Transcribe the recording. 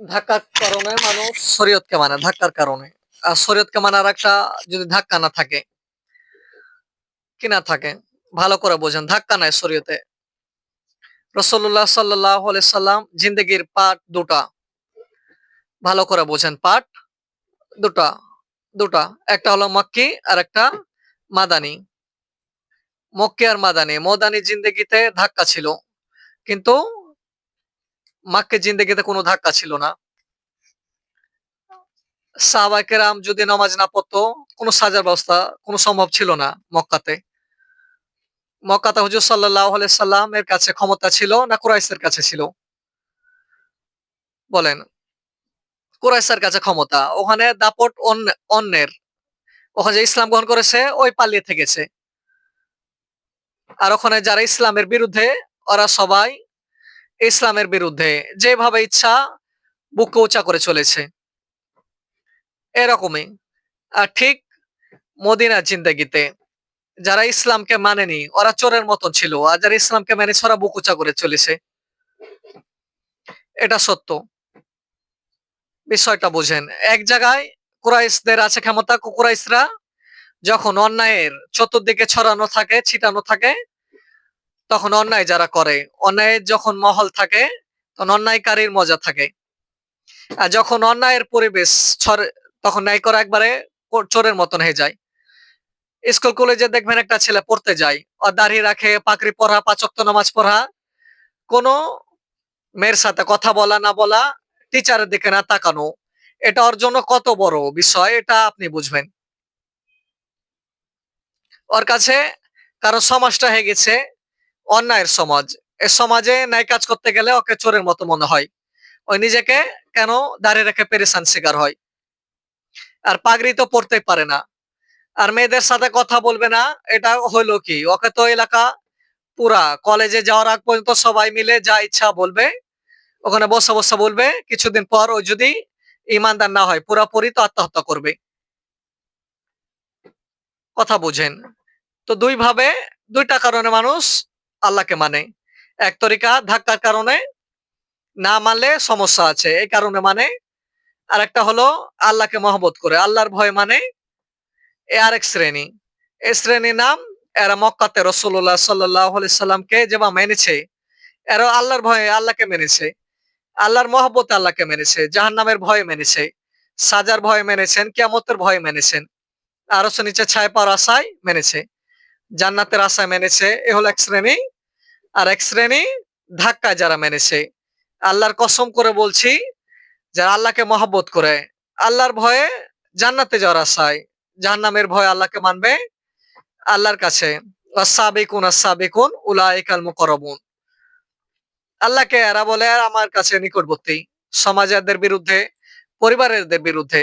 ধাক্কার কারণে মানুষ শরীয়তকে মানে ধাক্কার কারণে। আর শরীয়তকে মানার একটা যদি ধাক্কা না থাকে, কি না থাকে, ভালো করে বোঝেন। ধাক্কা নাই শরীয়তে। রসল্লাহ সাল্লাহ সাল্লাম জিন্দগির পার্ট দুটা। ভালো করে বোঝেন, পার্ট দুটা দুটা। একটা হলো মক্কি আর একটা মাদানি। মক্কি আর মাদানি। মদানি জিন্দগিতে ধাক্কা ছিল। কিন্তু মাক্কে জিন্দেগিতে কোনো ধাক্কা ছিল না। সাহবাকেরাম যদি নামাজ না পড়তো, কোনো সাজার ব্যবস্থা কোনো সম্ভব ছিল না মক্কাতে। মক্কাতে হুজুর সাল্লাহ সাল্লাম এর কাছে ক্ষমতা ছিল না কুরাইসের কাছে ছিল? বলেন কুরাইসের কাছে ক্ষমতা, ওখানে দাপট অন্য- অন্যের। ওখানে যে ইসলাম গ্রহণ করেছে, ওই পালিয়ে থেকেছে। আর ওখানে যারা ইসলামের বিরুদ্ধে, ওরা সবাই ইসলামের বিরুদ্ধে যেভাবে ইচ্ছা বুক উঁচা করে চলেছে। এরকমই। আর ঠিক মদিনার জিন্দগিতে যারা ইসলামকে মানেনি, ওরা চোরের মতন ছিল। আর যারা ইসলামকে মেনেছে, ওরা বুক উঁচা করে চলেছে। এটা সত্য। বিষয়টা বুঝেন। এক জায়গায় কুরাইশদের আছে ক্ষমতা, কুরাইশরা যখন অন্যায়ের চতুর্দিকে ছড়ানো থাকে, ছিটানো থাকে তখন অন্যায় যারা করে, অন্যায়ের যখন মহল থাকে, তখন অন্যায়কারীর মজা থাকে। আর যখন অন্যায়ের পরিবেশ তখন ন্যায় করা একবারে চোরের মতন হয়ে যায়। স্কুল কলেজে দেখবেন একটা ছেলে পড়তে যায় আর দাড়ি রাখে, পাকড়ি পড়া পাচক্ত নামাজ পড়া। কোনো মেয়ের সাথে কথা বলা, না বলা, টিচারের দিকে না তাকানো, এটা ওর জন্য কত বড় বিষয়, এটা আপনি বুঝবেন। ওর কাছে কারও সমাজটা হয়ে গেছে অন্যায়ের সমাজ। এ সমাজে ন্যায় কাজ করতে গেলে ওকে চোরের মতো মনে হয়। ওই নিজেকে কেন দাঁড়িয়ে রেখে পেরেশান শিকার হয়? আর পাগড়ি তো পড়তেই পারে না। আর মেয়েদের সাথে কথা বলবে না, এটা হইল কি? ওকে তো এলাকা পুরা, কলেজে যাওয়ার আগ পর্যন্ত সবাই মিলে যা ইচ্ছা বলবে, ওখানে বসে বসে বলবে, কিছুদিন পর ও যদি ইমানদার না হয়, পুরাপুরি তো আত্মহত্যা করবে। কথা বুঝেন। তো দুই ভাবে দুইটা কারণে মানুষ আল্লাহকে মানে। এক তরিকা ধাক্কার কারণে না মানলে সমস্যা আছে, এই কারণে মানে। আর একটা হলো আল্লাহকে মহব্বত করে। আল্লাহর ভয় মানে এ আরেক শ্রেণি। এই শ্রেণির নাম এরা মক্কাতে রসুল্লাহ সাল্লাহ সাল্লামকে যেবা মেনেছে, এরা আল্লাহর ভয়ে আল্লাহকে মেনেছে। আল্লাহর মহব্বত আল্লাহকে মেনেছে, জাহান্নামের ভয় মেনেছে, সাজার ভয় মেনেছেন, কিয়ামতের ভয় মেনেছেন। আরও নিচে ছায় পাওয়ার আশায় মেনেছে। জান্নাতের আশায় মেনেছে, এ হলো এক শ্রেণি। আর এক শ্রেণি ধাক্কা যারা মেনেছে। আল্লাহর কসম করে বলছি, যারা আল্লাহকে মহব্বত করে, আল্লাহর ভয়ে জান্নাতে যাওয়ার আশায়, জাহান্নামের ভয়ে আল্লাহকে মানবে আল্লাহর কাছে। সাবেকুন সাবেকুন উলাইকাল মুকরবুন আল্লাহকে এরা বলে আমার কাছে নিকটবর্তী সমাজের বিরুদ্ধে, পরিবারের বিরুদ্ধে